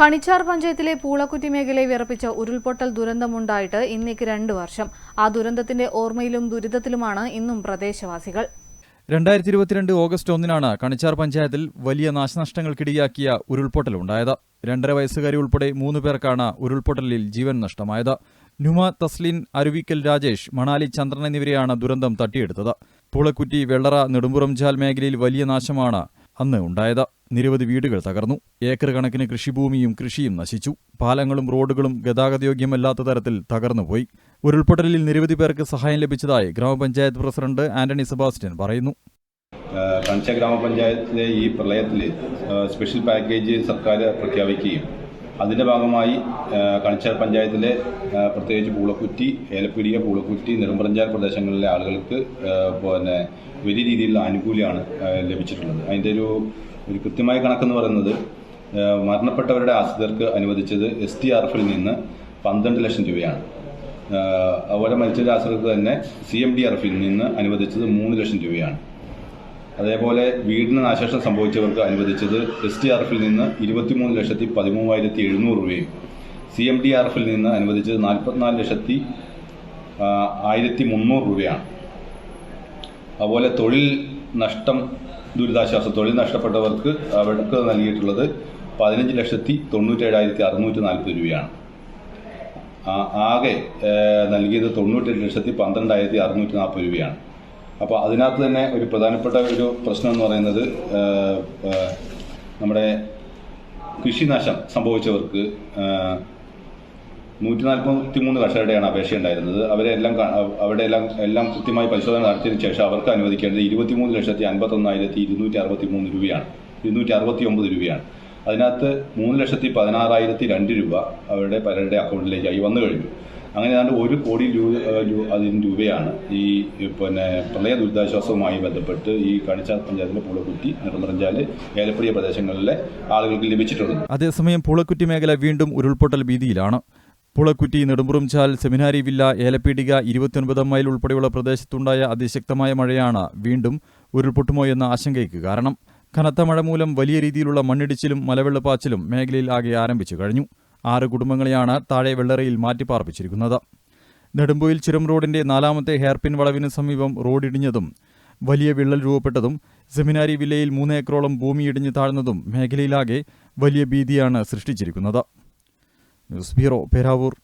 കണിച്ചാർ പഞ്ചായത്തിലെ പൂളക്കുറ്റി മേഖലയെ വിറപ്പിച്ച ഉരുൾപൊട്ടൽ ദുരന്തമുണ്ടായിട്ട് ഇന്നേക്ക് രണ്ട് വർഷം. ആ ദുരന്തത്തിന്റെ ഓർമ്മയിലും ദുരിതത്തിലുമാണ് ഇന്നും പ്രദേശവാസികൾ. രണ്ടായിരത്തി ഇരുപത്തിരണ്ട് ഓഗസ്റ്റ് ഒന്നിനാണ് കണിച്ചാർ പഞ്ചായത്തിൽ വലിയ നാശനഷ്ടങ്ങൾക്കിടയാക്കിയ ഉരുൾപൊട്ടലുണ്ടായത് രണ്ടര വയസ്സുകാരി ഉൾപ്പെടെ മൂന്ന് പേർക്കാണ് ഉരുൾപൊട്ടലിൽ ജീവൻ നഷ്ടമായത്. നുമ തസ്ലിൻ അരുവിക്കൽ രാജേഷ് മണാലി ചന്ദ്രൻ എന്നിവരെയാണ് ദുരന്തം തട്ടിയെടുത്തത്. പൂളക്കുറ്റി വെള്ളറ നെടുമ്പുറംചാൽ മേഖലയിൽ വലിയ നാശമാണ് അന്ന് ഉണ്ടായത് നിരവധി വീടുകൾ തകർന്നു. ഏക്കർ കണക്കിന് കൃഷിഭൂമിയും കൃഷിയും നശിച്ചു. പാലങ്ങളും റോഡുകളും ഗതാഗതയോഗ്യമല്ലാത്ത തരത്തിൽ തകർന്നുപോയി. ഉരുൾപൊട്ടലിൽ നിരവധി പേർക്ക് സഹായം ലഭിച്ചതായി ഗ്രാമപഞ്ചായത്ത് പ്രസിഡന്റ് ആന്റണി സെബാസ്റ്റ്യൻ പറയുന്നു. കണിച്ച ഗ്രാമപഞ്ചായത്തിലെ ഈ പ്രളയത്തിൽ സ്പെഷ്യൽ പാക്കേജ് സർക്കാർ പ്രഖ്യാപിക്കുകയും അതിന്റെ ഭാഗമായി കണിച്ചാർ പഞ്ചായത്തിലെ പ്രത്യേകിച്ച് പൂളക്കുറ്റി ഏലപ്പീടിക പൂളക്കുറ്റി നെടുമ്പറഞ്ചാൽ പ്രദേശങ്ങളിലെ ആളുകൾക്ക് പിന്നെ വലിയ രീതിയിലുള്ള ആനുകൂല്യമാണ് ലഭിച്ചിട്ടുള്ളത്. അതിന്റെ ഒരു ഒരു കൃത്യമായ കണക്കെന്ന് പറയുന്നത് മരണപ്പെട്ടവരുടെ ആശ്രിതർക്ക് അനുവദിച്ചത് എസ് ടി ആർ എഫിൽ നിന്ന് പന്ത്രണ്ട് ലക്ഷം രൂപയാണ്. അതുപോലെ മരിച്ചവരുടെ ആശ്രിതർക്ക് തന്നെ സി എം ഡി ആർ എഫിൽ നിന്ന് അനുവദിച്ചത് മൂന്ന് ലക്ഷം രൂപയാണ്. അതേപോലെ വീടിന് നാശനഷ്ടം സംഭവിച്ചവർക്ക് അനുവദിച്ചത് എസ് ടി ആർ എഫിൽ നിന്ന് ഇരുപത്തിമൂന്ന് ലക്ഷത്തി പതിമൂവായിരത്തി എഴുന്നൂറ് രൂപയും സി എം ഡി ആർ എഫിൽ നിന്ന് അനുവദിച്ചത് നാൽപ്പത്തിനാല് ലക്ഷത്തി ആയിരത്തി മുന്നൂറ് രൂപയാണ്. അതുപോലെ തൊഴിൽ നഷ്ടം ദുരിതാശ്വാസ തൊഴിൽ നഷ്ടപ്പെട്ടവർക്ക് അവർക്ക് നൽകിയിട്ടുള്ളത് പതിനഞ്ച് ലക്ഷത്തി തൊണ്ണൂറ്റേഴായിരത്തി അറുന്നൂറ്റി നാൽപ്പത് രൂപയാണ് ആകെ നൽകിയത് തൊണ്ണൂറ്റെട്ട് ലക്ഷത്തി പന്ത്രണ്ടായിരത്തി അറുന്നൂറ്റി നാൽപ്പത് രൂപയാണ്. അപ്പോൾ അതിനകത്ത് തന്നെ ഒരു പ്രധാനപ്പെട്ട ഒരു പ്രശ്നം എന്ന് പറയുന്നത് നമ്മുടെ കൃഷിനാശം സംഭവിച്ചവർക്ക് നൂറ്റി നാൽപ്പത്തി മൂന്ന് കർഷകരുടെയാണ് അപേക്ഷ ഉണ്ടായിരുന്നത്. അവരെ എല്ലാം അവിടെ എല്ലാം എല്ലാം കൃത്യമായി പരിശോധന നടത്തിയതിനു ശേഷം അവർക്ക് അനുവദിക്കേണ്ടത് ഇരുപത്തിമൂന്ന് ലക്ഷത്തി അൻപത്തൊന്നായിരത്തി ഇരുന്നൂറ്റി അറുപത്തി മൂന്ന് രൂപയാണ്. ഇരുന്നൂറ്റി അറുപത്തി ഒമ്പത് രൂപയാണ്. അതിനകത്ത് മൂന്ന് ലക്ഷത്തി പതിനാറായിരത്തി രണ്ട് രൂപ അവരുടെ പലരുടെ അക്കൗണ്ടിലേക്കായി വന്നു കഴിഞ്ഞു. അങ്ങനെ ഏതാണ്ട് ഒരു കോടി അതിന് രൂപയാണ് ഈ പിന്നെ പ്രളയ ദുരിതാശ്വാസവുമായി ബന്ധപ്പെട്ട് ഈ കണിച്ചാൽ പഞ്ചായത്തിലെ പൂളക്കുറ്റി നെടുമറഞ്ചാൽ ഏലപ്പുഴ പ്രദേശങ്ങളിലെ ആളുകൾക്ക് ലഭിച്ചിട്ടുള്ളത്. അതേസമയം പൂളക്കുറ്റി മേഖല വീണ്ടും ഉരുൾപൊട്ടൽ ഭീതിയിലാണ്. പുളക്കുറ്റി നെടുമ്പുറംചാൽ സെമിനാരി വില്ല ഏലപ്പീടിക ഇരുപത്തിയൊൻപത് മൈൽ ഉൾപ്പെടെയുള്ള പ്രദേശത്തുണ്ടായ അതിശക്തമായ മഴയാണ് വീണ്ടും ഉരുൾപൊട്ടുമോ എന്ന ആശങ്കയ്ക്ക് കാരണം. കനത്ത മഴ മൂലം വലിയ രീതിയിലുള്ള മണ്ണിടിച്ചിലും മലവെള്ളപ്പാച്ചിലും മേഖലയിൽ ആകെ ആരംഭിച്ചു കഴിഞ്ഞു. ആറ് കുടുംബങ്ങളെയാണ് താഴെ വെള്ളറയിൽ മാറ്റിപ്പാർപ്പിച്ചിരിക്കുന്നത്. നെടുമ്പൂയിൽ ചുരം റോഡിന്റെ നാലാമത്തെ ഹെയർപിൻ വളവിന് സമീപം റോഡിടിഞ്ഞതും വലിയ വിള്ളൽ രൂപപ്പെട്ടതും സെമിനാരി വില്ലയിൽ മൂന്ന് ഏക്കറോളം ഭൂമി ഇടിഞ്ഞു താഴ്ന്നതും മേഖലയിലാകെ വലിയ ഭീതിയാണ് സൃഷ്ടിച്ചിരിക്കുന്നത്. News bureau Peravoor.